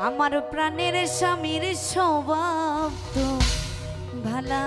আমার প্রাণের স্বামীর স্বভাব তো ভালা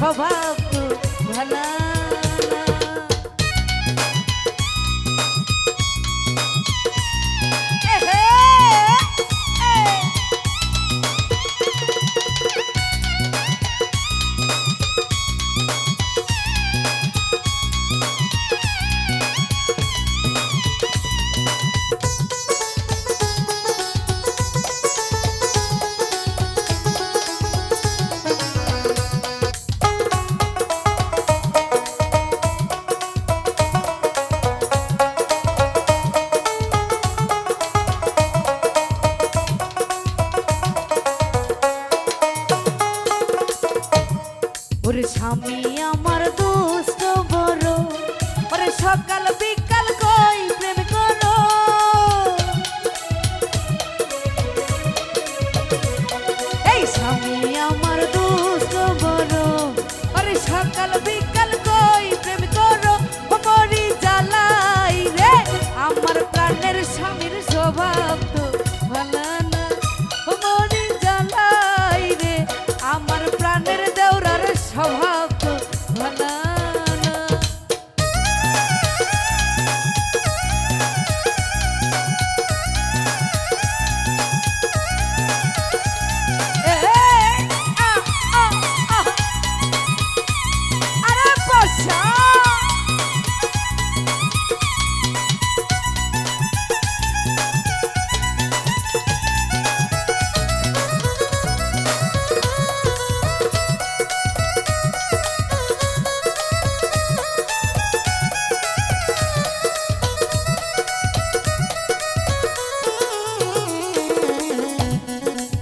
স্বভাব ভালা। তোমার দুষ্ট বড়। সকাল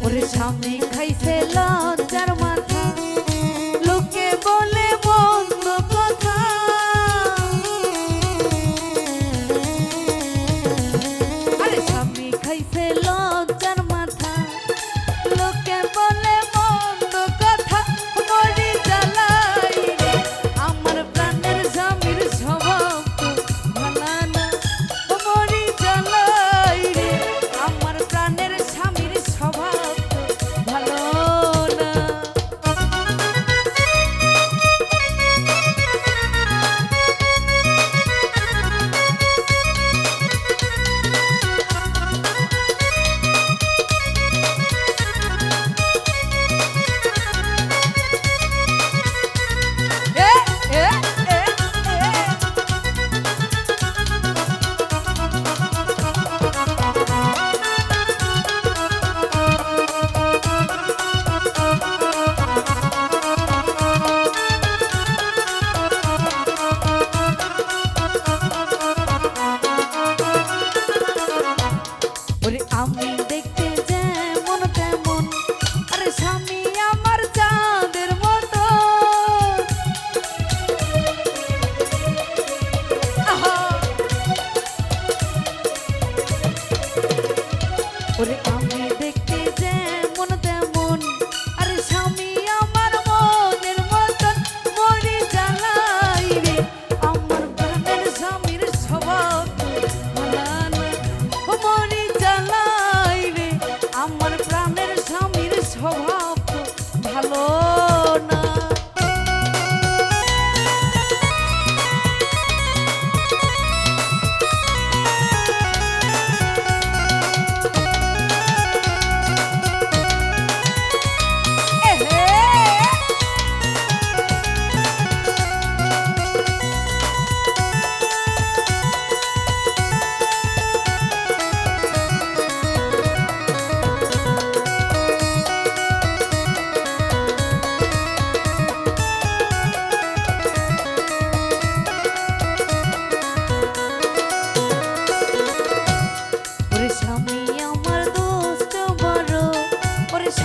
ওরে সামনে খাইছে লাত